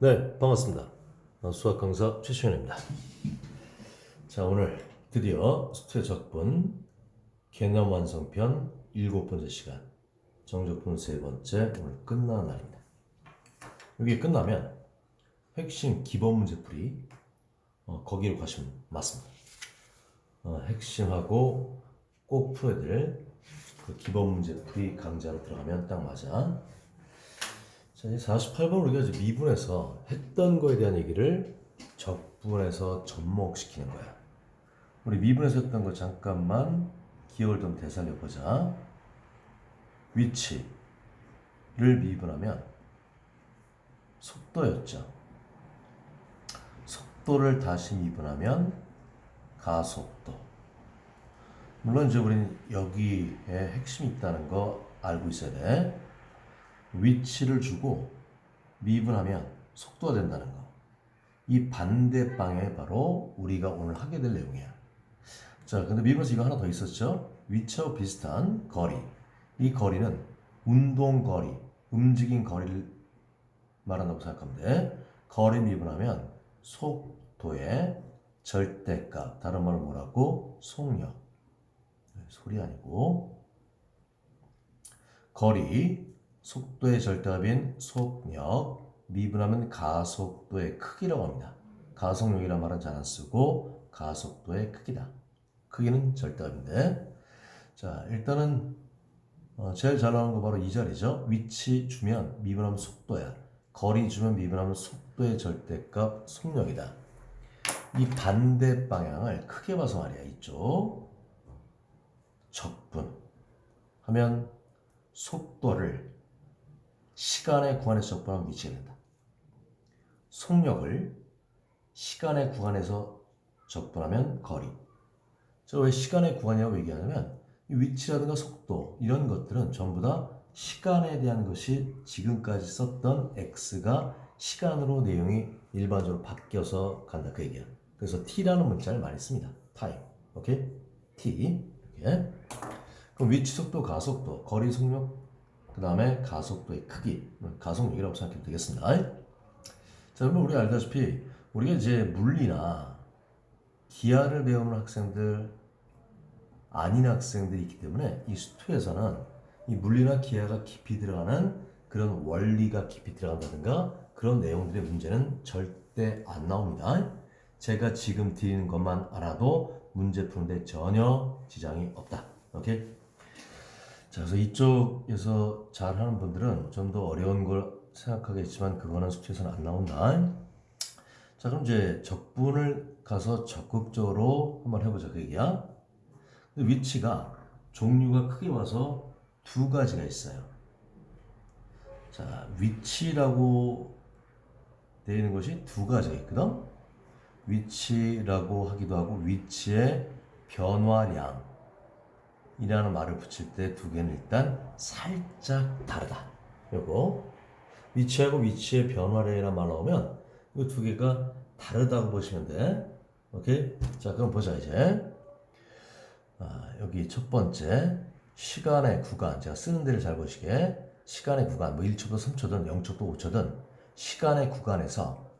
네, 반갑습니다. 어, 수학 강사 최시현입니다. 자, 오늘 드디어 수투의 적분 개념 완성편 일곱 번째 시간 정적분 세 번째 오늘 끝나는 날입니다. 여기 끝나면 핵심 기본 문제풀이 어, 거기로 가시면 맞습니다. 어, 핵심하고 꼭 풀어야 될 그 기본 문제풀이 강좌로 들어가면 딱 맞아. 자, 이제 48번 우리가 이제 미분에서 했던 거에 대한 얘기를 적분에서 접목시키는 거야. 우리 미분에서 했던 거 잠깐만 기억을 좀 되살려 보자. 위치를 미분하면 속도였죠. 속도를 다시 미분하면 가속도. 물론 이제 우리는 여기에 핵심이 있다는 거 알고 있어야 돼. 위치를 주고 미분하면 속도가 된다는 거. 이 반대 방향이 바로 우리가 오늘 하게 될 내용이야. 자, 근데 미분에서 이거 하나 더 있었죠? 위치와 비슷한 거리. 이 거리는 운동 거리, 움직인 거리를 말한다고 생각하면 돼. 거리 미분하면 속도의 절대값, 다른 말로 뭐라고? 속력. 소리 아니고 거리, 속도의 절대값인 속력, 미분하면 가속도의 크기라고 합니다. 가속력이란 말은 잘 안 쓰고 가속도의 크기다. 크기는 절대값인데 자 일단은 어, 제일 잘 나오는 거 바로 이 자리죠. 위치 주면 미분하면 속도야. 거리 주면 미분하면 속도의 절대값 속력이다. 이 반대 방향을 크게 봐서 말이야. 이쪽 적분 하면 속도를 시간의 구간에서 적분하면 미치게 된다. 속력을 시간의 구간에서 적분하면 거리. 저왜 시간의 구간이라고 얘기하냐면 이 위치라든가 속도 이런 것들은 전부 다 시간에 대한 것이 지금까지 썼던 x가 시간으로 내용이 일반적으로 바뀌어서 간다 그 얘기야. 그래서 t라는 문자를 많이 씁니다. 타임. 오케이? t. 이렇게. 그럼 위치 속도, 가속도, 거리 속력, 그 다음에 가속도의 크기, 가속력이라고 생각하면 되겠습니다. 자, 그러면 우리 알다시피 우리가 이제 물리나 기하를 배우는 학생들 아닌 학생들이 있기 때문에 이 수투에서는 이 물리나 기하가 깊이 들어가는 그런 원리가 깊이 들어간다든가 그런 내용들의 문제는 절대 안 나옵니다. 제가 지금 드리는 것만 알아도 문제 푸는데 전혀 지장이 없다. 오케이? 자, 그래서 이쪽에서 잘 하는 분들은 좀 더 어려운 걸 생각하겠지만 그거는 수치에서는 안 나온다. 자, 그럼 이제 적분을 가서 적극적으로 한번 해보자 그 얘기야. 위치가 종류가 크게 와서 두 가지가 있어요. 자, 위치라고 되어 있는 것이 두 가지가 있거든. 위치라고 하기도 하고 위치의 변화량. 이라는 말을 붙일 때 두 개는 일단 살짝 다르다. 요거 위치하고 위치의 변화량이라는 말 나오면 이 두 개가 다르다고 보시면 돼. 오케이? 자, 그럼 보자 이제. 아, 여기 첫 번째 시간의 구간 제가 쓰는 데를 잘 보시게 시간의 구간 뭐 1초도 3초든 0초도 5초든 시간의 구간에서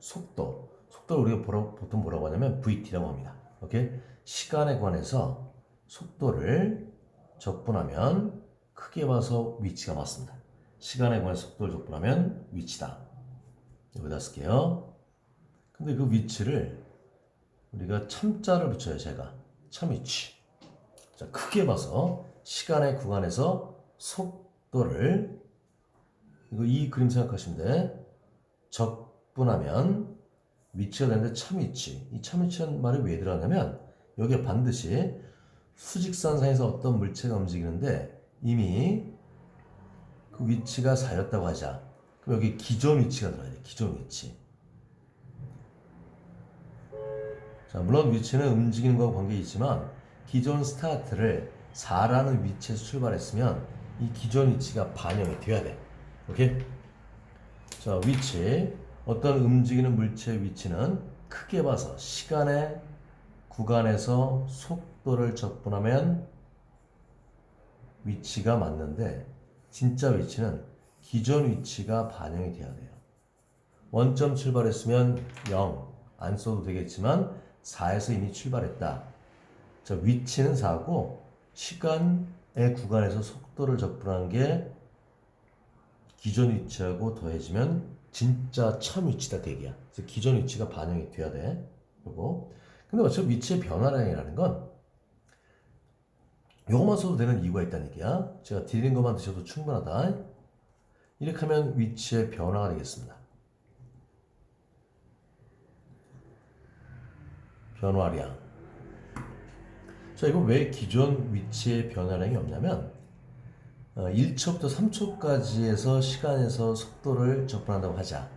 속도 속도를 우리가 보통 뭐라고 하냐면 VT라고 합니다. 오케이? 시간에 관해서 속도를 적분하면 크게 봐서 위치가 맞습니다. 시간에 관해서 속도를 적분하면 위치다. 여기다 쓸게요. 근데 그 위치를 우리가 참자를 붙여요, 제가. 참위치. 자, 크게 봐서 시간의 구간에서 속도를 이거 이 그림 생각하시면 돼. 적분하면 위치가 되는데 참위치. 이 참위치라는 말이 왜 들어가냐면 여기에 반드시 수직선상에서 어떤 물체가 움직이는데 이미 그 위치가 쌓였다고 하자. 그럼 여기 기존 위치가 들어가야 돼. 기존 위치. 자, 물론 위치는 움직이는 것과 관계 있지만 기존 스타트를 4라는 위치에서 출발했으면 이 기존 위치가 반영이 돼야 돼. 오케이? 자, 위치. 어떤 움직이는 물체의 위치는 크게 봐서 시간의 구간에서 속 도를 적분하면 위치가 맞는데 진짜 위치는 기존 위치가 반영이 돼야 돼요. 원점 출발했으면 0. 안 써도 되겠지만 4에서 이미 출발했다. 자, 위치는 4고 시간의 구간에서 속도를 접근한 게 기존 위치하고 더해지면 진짜 참 위치다 대기야. 그래서 기존 위치가 반영이 돼야 돼. 요거. 근데 어차피 위치의 변화량이라는 건 요것만 써도 되는 이유가 있다는 얘기야. 제가 드리는 것만 드셔도 충분하다. 이렇게 하면 위치의 변화가 되겠습니다. 변화량. 자, 이거 왜 기존 위치의 변화량이 없냐면, 어, 1초부터 3초까지에서 시간에서 속도를 접근한다고 하자.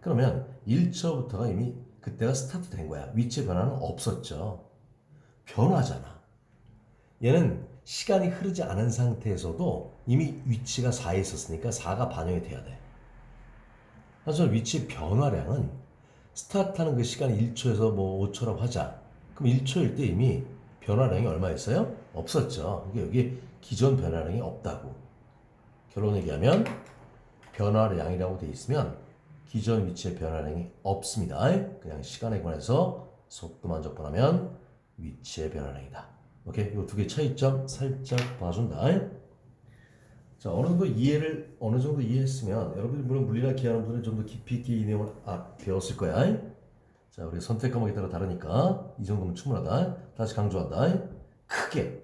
그러면 1초부터가 이미 그때가 스타트 된 거야. 위치의 변화는 없었죠. 변화잖아. 얘는 시간이 흐르지 않은 상태에서도 이미 위치가 4에 있었으니까 4가 반영이 돼야 돼. 그래서 위치 변화량은 스타트하는 그 시간이 1초에서 뭐 5초라고 하자. 그럼 1초일 때 이미 변화량이 얼마 있어요? 없었죠. 이게 여기 기존 변화량이 없다고. 결론 얘기하면 변화량이라고 돼 있으면 기존 위치의 변화량이 없습니다. 그냥 시간에 관해서 속도만 접근하면 위치의 변화량이다. 오케이? 이 두 개 차이점 살짝 봐준다. 자, 어느 정도 이해를, 어느 정도 이해했으면, 여러분들 물론 물리학 기하는 분들은 좀 더 깊이 있게 이 내용을 아, 배웠을 거야. 자, 우리 선택 과목에 따라 다르니까 이 정도면 충분하다. 다시 강조한다. 크게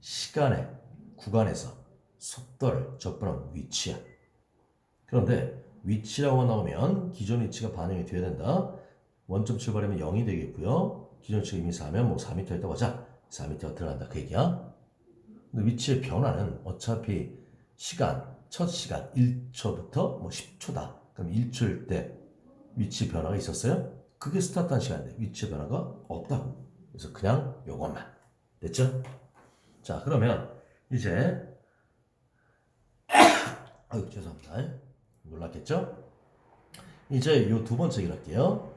시간의 구간에서 속도를 접근한 위치야. 그런데 위치라고 나오면 기존 위치가 반영이 돼야 된다. 원점 출발하면 0이 되겠고요. 기존 위치가 이미 4면 뭐 4m 있다고 하자. 4m가 들어간다. 그 얘기야. 근데 위치의 변화는 어차피 시간, 첫 시간 1초부터 뭐 10초다. 그럼 1초일 때 위치 변화가 있었어요? 그게 스타트한 시간인데 위치 변화가 없다고. 그래서 그냥 요것만. 됐죠? 자, 그러면 이제 아유, 죄송합니다. 놀랐겠죠? 이제 요 두 번째 얘기를 할게요.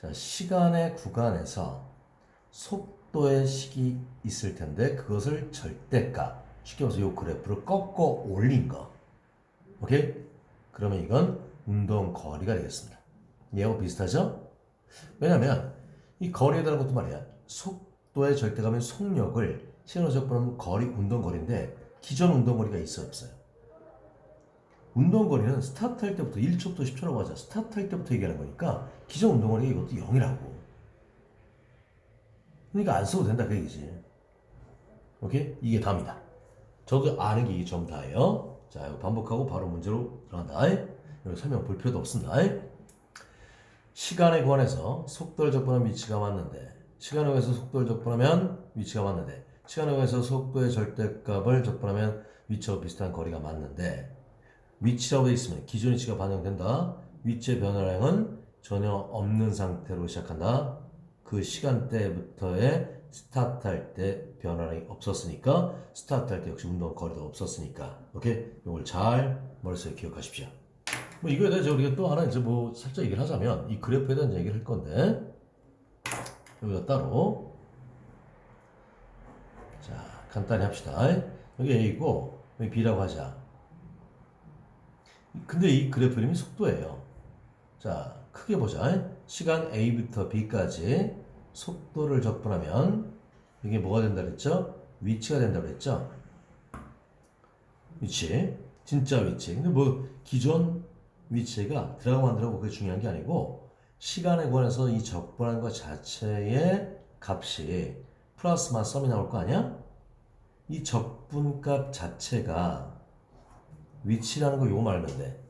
자, 시간의 구간에서 속 도의 식이 있을 텐데 그것을 절대값, 쉽게 말해서 요 그래프를 꺾어 올린 거. 오케이? 그러면 이건 운동 거리가 되겠습니다. 얘하고 비슷하죠? 왜냐면 이 거리에 대한 것도 말이야. 속도의 절대값인 속력을 시간으로 접근하면 거리, 운동 거리인데 기존 운동 거리가 있어 없어요? 운동 거리는 스타트 할 때부터 1초부터 10초라고 하자. 스타트 할 때부터 얘기하는 거니까 기존 운동 거리가 이것도 0이라고. 그러니까 안 써도 된다 그 얘기지. 오케이? 이게 답니다. 저도 아는 게 이게 전부 다예요. 자, 이거 반복하고 바로 문제로 들어간다. 여기 설명 볼 필요도 없습니다. 시간에 관해서 속도를 접근한 위치가 맞는데 시간에 관해서 속도를 접근하면 위치가 맞는데 시간에 관해서 속도의 절대값을 접근하면 위치와 비슷한 거리가 맞는데 위치라고 되어 있으면 기존 위치가 반영된다. 위치의 변화량은 전혀 없는 상태로 시작한다. 그 시간대부터의 스타트할 때 변화량이 없었으니까 스타트할 때 역시 운동 거리도 없었으니까 오케이 이걸 잘 머릿속에 기억하십시오. 뭐 이거에 대해서 우리가 또 하나 이제 뭐 살짝 얘기를 하자면 이 그래프에 대한 얘기를 할 건데 여기다 따로 자 간단히 합시다. 여기 A고 여기 B라고 하자. 근데 이 그래프 이름이 속도예요. 자 크게 보자. 시간 A부터 B까지 속도를 접근하면 이게 뭐가 된다 그랬죠? 위치가 된다 그랬죠? 위치 진짜 위치. 근데 뭐 기존 위치가 안 들어가고 그게 중요한 게 아니고 시간에 관해서 이 적분한 것 자체의 값이 플러스만 썸이 나올 거 아니야? 이 적분값 자체가 위치라는 거 요거 말하면 돼.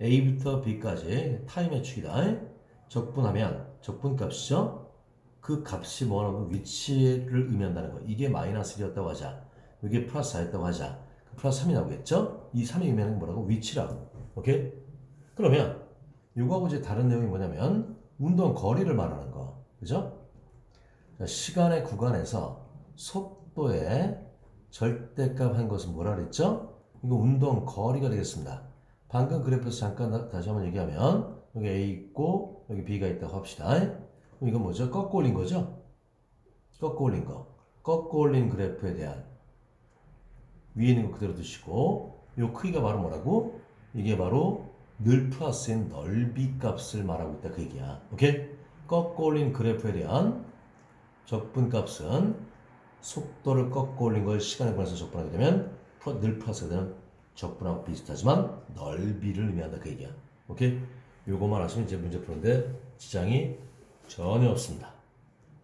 A부터 B까지 타임의 축이다. 적분하면 적분값이죠. 그 값이 뭐라고 위치를 의미한다는 거. 이게 마이너스 1이었다고 하자. 이게 플러스 4였다고 하자. 플러스 3이 나오겠죠? 이 3이 의미하는 게 뭐라고? 위치라고. 오케이? 그러면 이거하고 이제 다른 내용이 뭐냐면 운동 거리를 말하는 거. 그죠? 자, 시간의 구간에서 속도의 절대값 한 것은 뭐라 그랬죠? 이거 운동 거리가 되겠습니다. 방금 그래프에서 잠깐 다- 다시 한번 얘기하면 여기 A 있고 여기 B가 있다고 합시다. 이건 뭐죠? 꺾어 올린 거죠? 꺾어 올린 거. 꺾어 올린 그래프에 대한 위에 있는 거 그대로 두시고 요 크기가 바로 뭐라고? 이게 바로 늘 플러스인 넓이 값을 말하고 있다 그 얘기야. 오케이? 꺾어 올린 그래프에 대한 적분 값은 속도를 꺾어 올린 걸 시간에 관해서 적분하게 되면 늘 플러스가 되는 적분하고 비슷하지만 넓이를 의미한다 그 얘기야. 오케이? 요거만 하시면 이제 문제 푸는데 지장이 전혀 없습니다.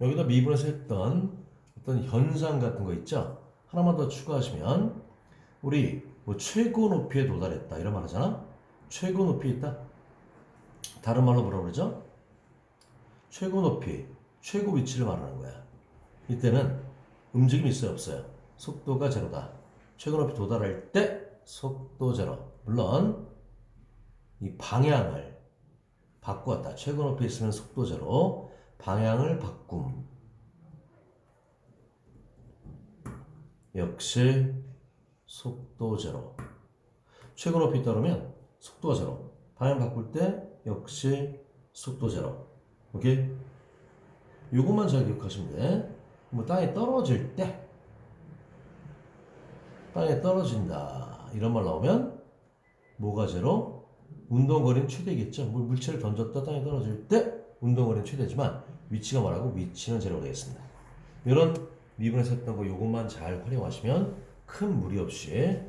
여기다 미분에서 했던 어떤 현상 같은 거 있죠? 하나만 더 추가하시면 우리 뭐 최고 높이에 도달했다 이런 말 하잖아? 최고 높이에 있다? 다른 말로 뭐라 그러죠? 최고 높이, 최고 위치를 말하는 거야. 이때는 움직임이 있어요, 없어요? 속도가 제로다. 최고 높이 도달할 때 속도 제로. 물론 이 방향을 바꾸었다. 최고 높이 있으면 속도 제로. 방향을 바꿈. 역시 속도 제로. 최고 높이 따르면 속도가 제로. 방향 바꿀 때 역시 속도 제로. 오케이? 요것만 잘 기억하시면 돼. 뭐 땅에 떨어질 때 땅에 떨어진다 이런 말 나오면 뭐가 제로? 운동거리는 최대겠죠. 뭐 물체를 던졌다 땅에 떨어질 때 운동거리는 최대지만 위치가 뭐라고? 위치는 제로가 되겠습니다. 이런 미분에서 했던 거 요것만 잘 활용하시면 큰 무리 없이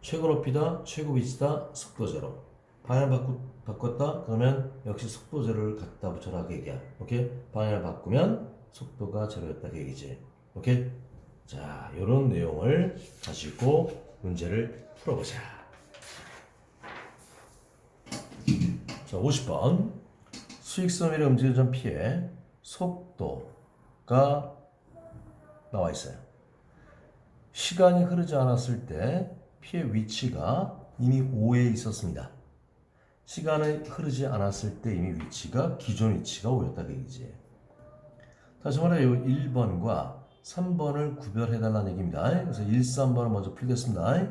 최고 높이다, 최고 위치다, 속도 제로. 방향 바꾸, 바꿨다? 그러면 역시 속도 제로를 갖다 붙여라 그 얘기야. 오케이? 방향을 바꾸면 속도가 제로였다 그 얘기지. 오케이? 자, 이런 내용을 가지고 문제를 풀어보자. 자, 50번. 수익섬유의 움직임 전 피해 속도가 나와 있어요. 시간이 흐르지 않았을 때 피의 위치가 이미 5에 있었습니다. 시간이 흐르지 않았을 때 이미 위치가 기존 위치가 5였다 그 얘기지. 다시 말해 요 1번과 3번을 구별해 달라는 얘기입니다. 그래서 1, 3번을 먼저 풀겠습니다.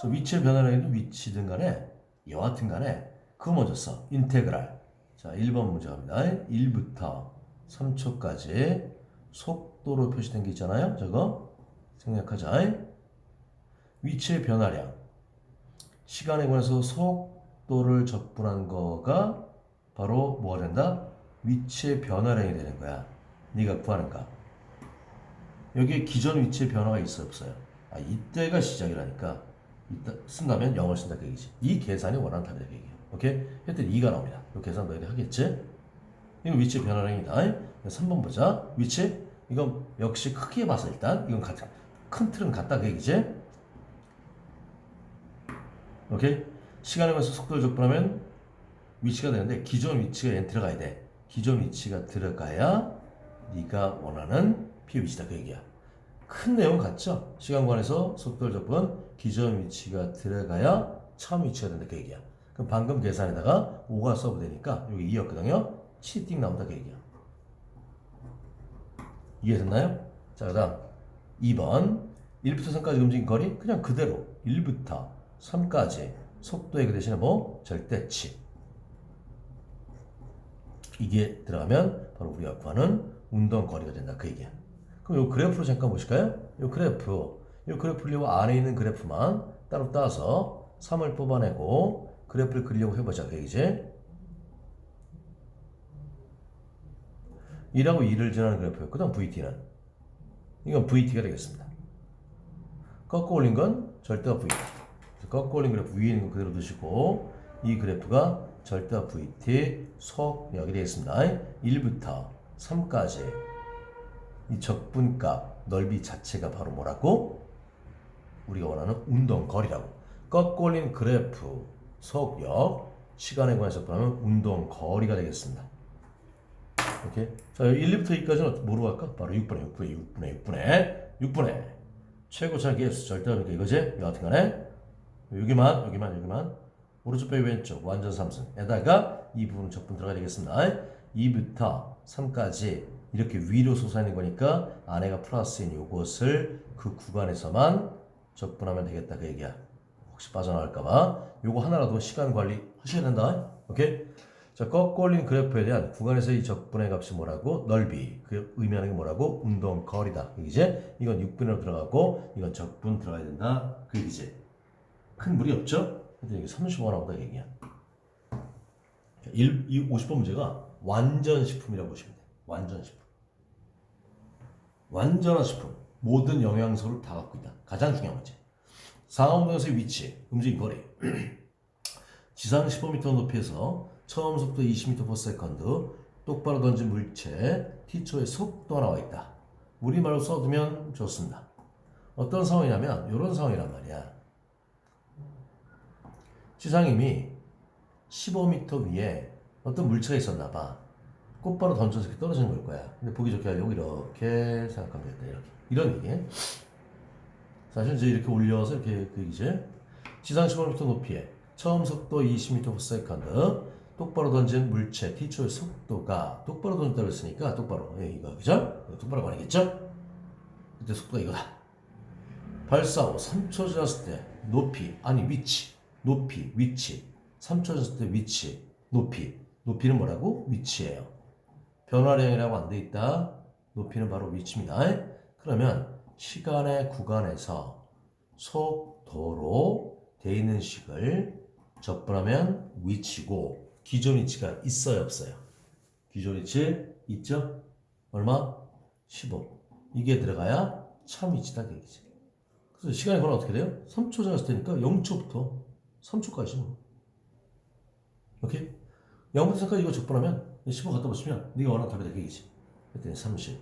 저 위치의 해도 위치든 간에 여하튼 간에 그거 먼저 써. 인테그랄. 자, 1번 문제 갑니다. 1부터 3초까지 속도로 표시된 게 있잖아요. 저거 생략하자. 위치의 변화량. 시간에 관해서 속도를 적분한 거가 바로 뭐가 된다? 위치의 변화량이 되는 거야. 네가 구하는 값. 여기에 기존 위치의 변화가 있어 없어요? 아, 이때가 시작이라니까. 이따 쓴다면 0을 쓴다 그 얘기지. 이 계산이 원하는 답이다 그 얘기야. 오케이? 했더니 2가 나옵니다. 이 계산 너희들 하겠지? 이거 위치의 변화량이다. 3번 보자. 위치. 이건 역시 크게 봐서 일단 이건 같은 큰 틀은 같다 그 얘기지. 오케이? 시간에 관해서 속도를 적분하면 위치가 되는데 기존 위치가 얘 들어가야 돼. 기존 위치가 들어가야 네가 원하는 피 위치다 그 얘기야. 큰 내용 같죠? 시간 관해서 속도를 적분 기존 위치가 들어가야 처음 위치가 된다 그 얘기야. 그럼 방금 계산에다가 5가 써도 되니까 여기 2였거든요. 7띵 나온다 그 얘기야. 이해됐나요? 자, 그 다음 2번 1부터 3까지 움직인 거리 그냥 그대로 1부터 3까지 속도의 그 대신에 뭐? 절대치 이게 들어가면 바로 우리가 구하는 운동 거리가 된다 그 얘기야. 그럼 이 그래프로 잠깐 보실까요? 이 그래프, 이 그래프를 요 안에 있는 그래프만 따로 따서 3을 뽑아내고 그래프를 그리려고 해보자 그 얘기지. 1하고 2를 지나는 그래프였고 그 다음 VT는 이건 VT가 되겠습니다. 꺾어 올린 건 절대가 VT. 꺾어 올린 그래프 위에 있는 거 그대로 두시고 이 그래프가 절대 VT 속력이 되겠습니다. 1부터 3까지 이 적분값 넓이 자체가 바로 뭐라고? 우리가 원하는 운동 거리라고. 꺾어 올린 그래프 속력 시간에 관해서 보면 운동 거리가 되겠습니다. 오케이. 자, 1부터 2까지는 뭐로 갈까? 바로 6분의 6분의 6분의 6분의 6분의 최고차 개수 절대값이니까 이거지? 여하튼 간에 여기만 여기만 여기만 오른쪽 빼기 왼쪽 완전 삼승에다가 이 부분 적분 들어가야 되겠습니다. 2부터 3까지 이렇게 위로 솟아있는 거니까 안에가 플러스인 요것을 그 구간에서만 적분하면 되겠다 그 얘기야. 혹시 빠져나갈까봐 요거 하나라도 시간 관리 하셔야 된다. 오케이? 자, 꺾어 올린 그래프에 대한 구간에서 이 적분의 값이 뭐라고? 넓이. 그 의미하는 게 뭐라고? 운동 거리다. 이제 이건 6분으로 들어가고 이건 적분 들어가야 된다. 그 얘기지. 큰 무리 없죠? 근데 여기 35가 나온다 얘기야. 자, 일- 이 50번 문제가 완전 식품이라고 보시면 돼. 완전 식품. 완전한 식품. 모든 영양소를 다 갖고 있다. 가장 중요한 문제. 상하운동에서의 위치, 움직임 거리. 지상 15m 높이에서 처음 속도 20m/s 똑바로 던진 물체 T초의 속도가 나와 있다. 우리말로 써두면 좋습니다. 어떤 상황이냐면 이런 상황이란 말이야. 지상임이 15m 위에 어떤 물체가 있었나 봐. 곧바로 던져서 이렇게 떨어지는 걸 거야. 근데 보기 좋게 하려고 이렇게 생각하면 되겠다. 이렇게. 이런 얘기. 사실 이제 이렇게 올려서 이렇게 그 이제 지상 15m 높이에 처음 속도 20m/s 똑바로 던진 물체 T초의 속도가 똑바로 던졌다고 했으니까 똑바로 예, 이거 그죠? 똑바로 가능겠죠? 그때 속도가 이거다. 발사 후 3초 지났을 때 높이 아니 위치 높이 위치 3초 지났을 때 위치 높이 높이는 뭐라고? 위치예요. 변화량이라고 안 돼 있다. 높이는 바로 위치입니다. 그러면 시간의 구간에서 속도로 돼 있는 식을 적분하면 위치고 기존 위치가 있어요 없어요? 기존 위치 있죠? 얼마? 15 이게 들어가야 참 위치다 그 얘기지 그래서 시간의 구간 어떻게 돼요? 3초 지났을 때니까 0초부터 3초까지 뭐 오케이? 0부터 3까지 이거 적분하면 15 갖다 붙이면 네가 원하는 답이 되게 얘기지 그때는 30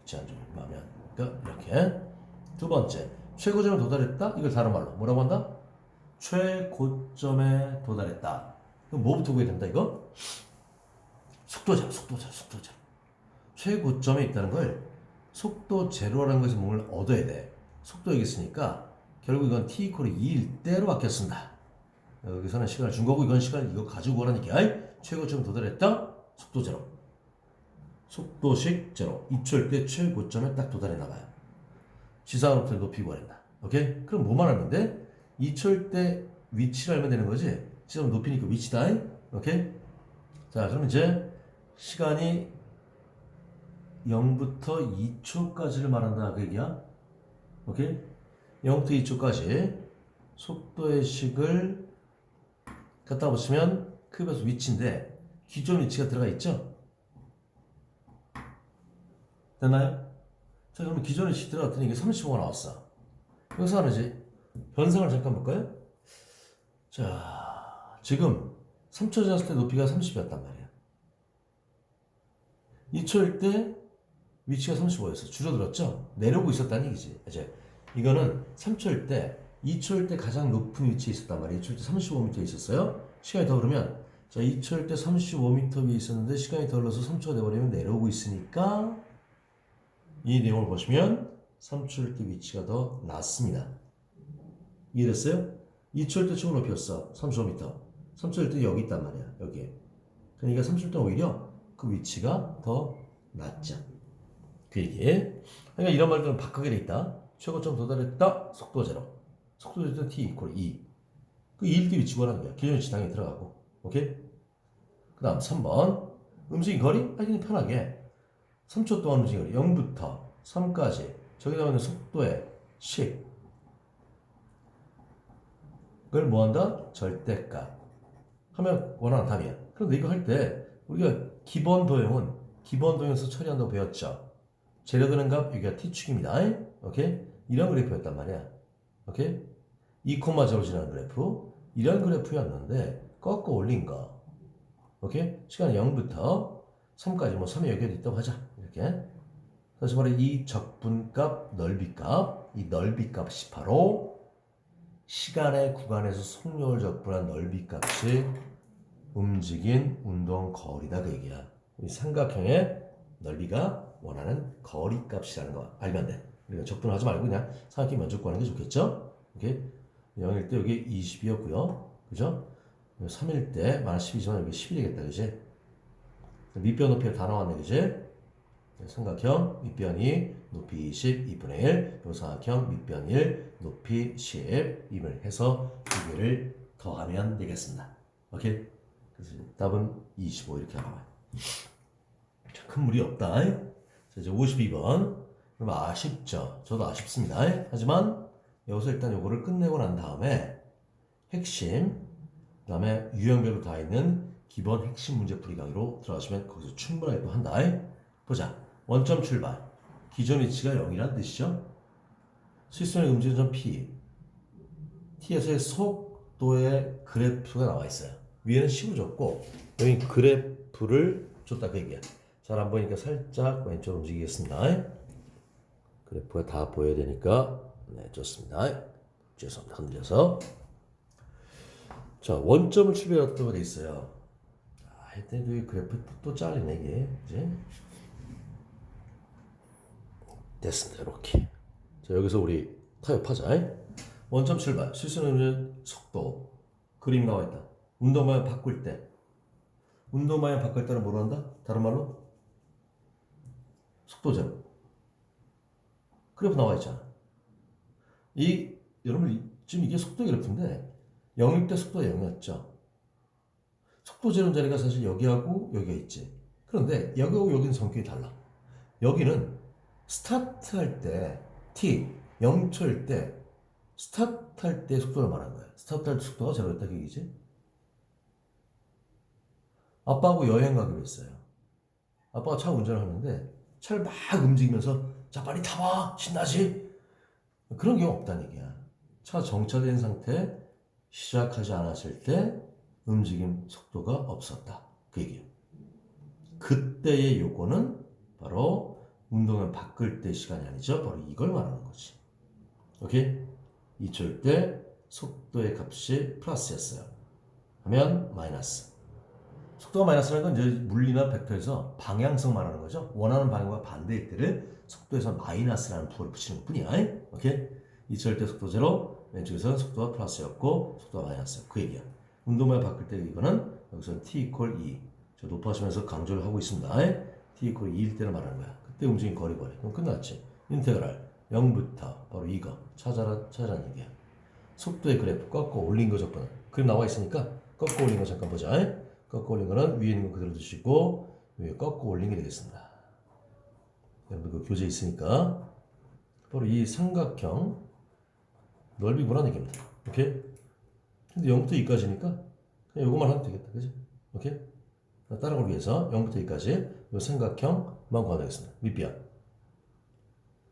그치 안 좋으면 마면 그러니까 이렇게. 두 번째. 최고점에 도달했다? 이걸 다른 말로. 뭐라고 한다? 최고점에 도달했다. 그럼 뭐부터 구해야 된다 이거? 속도제로 속도제로 속도제로 최고점에 있다는 걸 속도 제로라는 것에서 뭘 얻어야 돼. 속도 여기 있으니까 결국 이건 t 이퀄이 2일 때로 바뀌었습니다. 여기서는 시간을 준 거고 이건 시간을 이거 가지고 오라니까 최고점 도달했다? 속도 제로 속도식 제로 2초일 때 최고점에 딱 도달했나 봐요 지상으로부터 높이 구하낸다 오케이? 그럼 뭐만 돼? 2초일 때 위치를 알면 되는 거지 지금 높이니까 위치다 오케이? 자 그럼 이제 시간이 0부터 2초까지를 말한다 그 얘기야 오케이? 0부터 2초까지 속도의 식을 갖다 붙이면 급에서 위치인데 기존 위치가 들어가 있죠? 됐나요? 자 그러면 기존 위치 들어갔더니 이게 35가 나왔어 여기서는 이제 변상을 잠깐 볼까요? 자 지금 3초 지났을 때 높이가 30이었단 말이야 2초일 때 위치가 35였어 줄어들었죠? 내려오고 있었다는 얘기지 이제 이거는 3초일 때 2초일 때 가장 높은 위치에 있었단 말이에요 2초일 때 35m 있었어요 시간이 더 흐르면 자 2초일 때 35m 위에 있었는데 시간이 더 흘러서 3초가 돼버리면 내려오고 있으니까 이 내용을 보시면 3초일 때 위치가 더 낮습니다 이해됐어요? 2초일 때 최고 높이였어 35m 3초일 때 여기 있단 말이야 여기에 그러니까 3초일 때 오히려 그 위치가 더 낮죠 그 얘기 그러니까 이런 말들은 바꾸게 돼 있다 최고점 도달했다 속도 제로 속도 제로 t 이퀄 2. 그 2일 때 위치 구하는 거야. 기존 당연히 들어가고. 오케이? 그 다음 3번. 움직임 거리? 아, 그냥 편하게. 3초 동안 거리. 0부터 3까지. 저기 나오는 속도의 식. 그걸 뭐 한다? 절대값. 하면 원하는 답이야. 그런데 이거 할 때 우리가 기본 도형은 기본 도형에서 처리한다고 배웠죠. 재료되는 값 여기가 t축입니다. 오케이? 이런 그래프였단 말이야. 오케이? 2,0 지나는 그래프. 이런 그래프였는데 꺾어 올린 거. 오케이? 시간 0부터 3까지 뭐 3이 여기에 있다고 하자. 이렇게. 다시 말해 이 적분값, 넓이값, 이 넓이값이 바로 시간의 구간에서 속력을 적분한 넓이값이 움직인 운동 거리다 그 얘기야. 이 삼각형의 넓이가 원하는 거리 값이라는 거 알면 돼. 우리가 적분하지 말고 그냥 삼각형 면적 구하는 게 좋겠죠? 오케이? 0일 때 여기 20이었고요. 그죠? 3일 때 마이너스 12지만 여기 11이겠다. 그지? 밑변 높이가 다 나왔네. 그지? 삼각형 밑변이 높이 20, 2분의 1, 요 삼각형 밑변 1, 높이 10, 임을 해서 두 개를 더하면 되겠습니다. 오케이? 그래서 답은 25 이렇게 나와요. 자, 큰 무리 없다. 자, 이제 52번. 그럼 아쉽죠? 저도 아쉽습니다. 하지만 여기서 일단 요거를 끝내고 난 다음에 핵심, 그 다음에 유형별로 다 있는 기본 핵심 문제 풀이 강의로 들어가시면 거기서 충분하게 또 한다. 보자. 원점 출발. 기존 위치가 0이란 뜻이죠. 수익선의 음질점 P. T에서의 속도의 그래프가 나와 있어요. 위에는 식을 줬고 여기 그래프를 줬다 그 얘기야. 잘 안 보이니까 살짝 왼쪽으로 움직이겠습니다. 그래프가 다 보여야 되니까 네 좋습니다. 죄송합니다. 흔들려서 자 원점을 출발했다고 돼 있어요. 아, 하여튼 이 그래프 또, 또 잘리네 이게 이제 됐습니다. 이렇게 자 여기서 우리 타협하자. 원점 출발 실수는 속도 그림 나와 있다. 운동 방향 바꿀 때 운동 방향 바꿀 때는 뭐로 한다? 다른 말로 속도 제로. 그래프 나와 있잖아. 이 여러분 이- 지금 이게 속도 그래프인데 영입 때 속도가 0이었죠. 속도 제로 자리가 사실 여기하고 여기가 있지. 그런데 여기하고 여기는 성격이 달라. 여기는 스타트 할 때 t 0초일 때 스타트 할 때 속도를 말하는 거야. 스타트 할 때 속도가 제로였다 그 얘기지. 아빠하고 여행 가기로 했어요. 아빠가 차 운전을 하는데 차를 막 움직이면서 자 빨리 타봐 신나지 그런 경우 없다는 얘기야 차 정차된 상태 시작하지 않았을 때 움직임 속도가 없었다 그 얘기야 그때의 요거는 바로 운동을 바꿀 때 시간이 아니죠 바로 이걸 말하는 거지 오케이 2초일 때 속도의 값이 플러스였어요 하면 마이너스 속도가 마이너스라는 건 이제 물리나 벡터에서 방향성 말하는 거죠. 원하는 방향과 반대일 때를 속도에서 마이너스라는 부호를 붙이는 것 뿐이야. 오케이? 이철 때 속도 제로, 왼쪽에서는 속도가 플러스였고 속도가 마이너스. 그 얘기야. 운동만 바꿀 때 이거는 여기서 t 이퀄 2. 저 높아지면서 강조를 하고 있습니다. t 이퀄 2일 때를 말하는 거야. 그때 움직인 거리 거리. 그럼 끝났지. 인테그랄 0부터 바로 이거 찾아라 찾아라는 얘기야. 속도의 그래프 꺾어 올린 거 적분은 그림 나와 있으니까 꺾어 올린 거 잠깐 보자. 꺾어 올린 거는 위에 있는 거 그대로 두시고 위에 꺾어 올린 게 되겠습니다. 여러분 그 교재 있으니까 바로 이 삼각형 넓이 보라는 얘기입니다. 오케이? 근데 0부터 2까지니까 그냥 이것만 하면 되겠다. 그지? 오케이? 걸 위해서 0부터 2까지 이 삼각형 만 구하겠습니다. 밑비야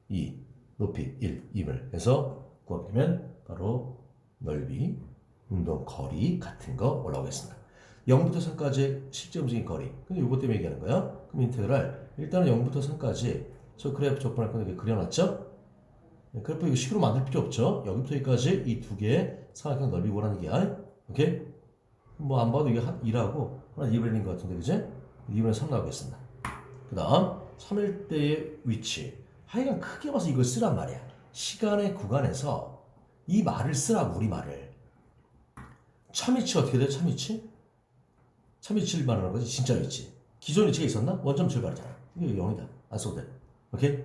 2, 높이 1, 2을 해서 구하면 바로 넓이, 운동 거리 같은 거 올라오겠습니다. 0부터 3까지 실제 움직인 거리. 근데 이것 때문에 얘기하는 거야. 그럼 인테그랄 일단은 0부터 3까지 저 그래프 적분할 건데 그려놨죠? 네, 그래프 이거 식으로 만들 필요 없죠. 여기부터 여기까지 이 두 개의 삼각형 넓이 보라는 얘기야. 오케이? 뭐 안 봐도 이게 한 2라고 하나 2분의 1인 것 같은데 그지? 2분의 3 나오겠습니다. 그 다음 3일대의 위치. 하여간 크게 봐서 이걸 쓰란 말이야. 시간의 구간에서 이 말을 쓰라고 우리 말을. 참위치 어떻게 돼? 참위치? 참위치를 말하는 거지 진짜 위치. 기존 위치가 있었나? 원점 출발이잖아. 이게 0이다. 안 써도 돼. 오케이?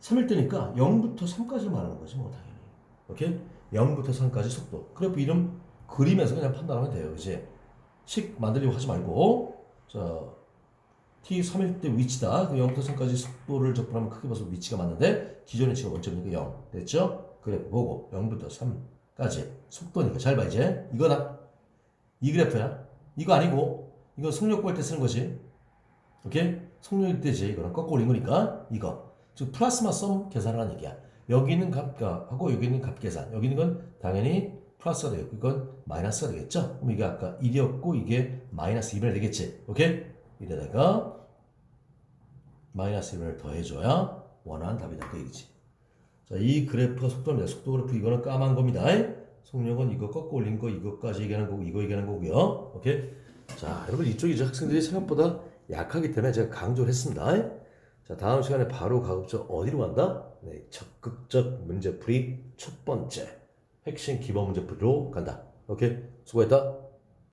3일대니까 0부터 3까지 말하는 거지 뭐 당연히. 오케이? 0부터 3까지 속도. 그래프 이름 그림에서 그냥 판단하면 돼요. 그지? 식 만들려고 하지 말고 자 t 3일대 위치다. 그 0부터 3까지 속도를 적분하면 크게 봐서 위치가 맞는데 기존의 위치가 원점이니까 0 됐죠? 그래프 보고 0부터 3까지 속도니까 잘 봐 이제 이거다. 이 그래프야. 이거 아니고 이거 속력 구할 때 쓰는 거지. 오케이? 속력일 때지 이거는 꺾어 올린 거니까 이거 즉 플라스마 썸 계산을 하는 얘기야. 여기 있는 값하고 여기 있는 값 계산. 여기 있는 건 당연히 플러스가 되겠고 이건 마이너스가 되겠죠. 그럼 이게 아까 1이었고 이게 마이너스 2분의 되겠지. 오케이? 이래다가 마이너스 1분을 더해줘야 원하는 답이다. 그 얘기지. 자, 이 그래프가 속도입니다. 속도 그래프 이거는 까만 겁니다. 속력은 이거 꺾어 올린 거 이거까지 얘기하는 거고 이거 얘기하는 거고요. 오케이? 자, 여러분 이쪽이 이제 학생들이 생각보다 약하기 때문에 제가 강조를 했습니다. 자, 다음 시간에 바로 가급적 어디로 간다? 네, 적극적 문제풀이 첫 번째 핵심 기본 문제풀이로 간다. 오케이? 수고했다.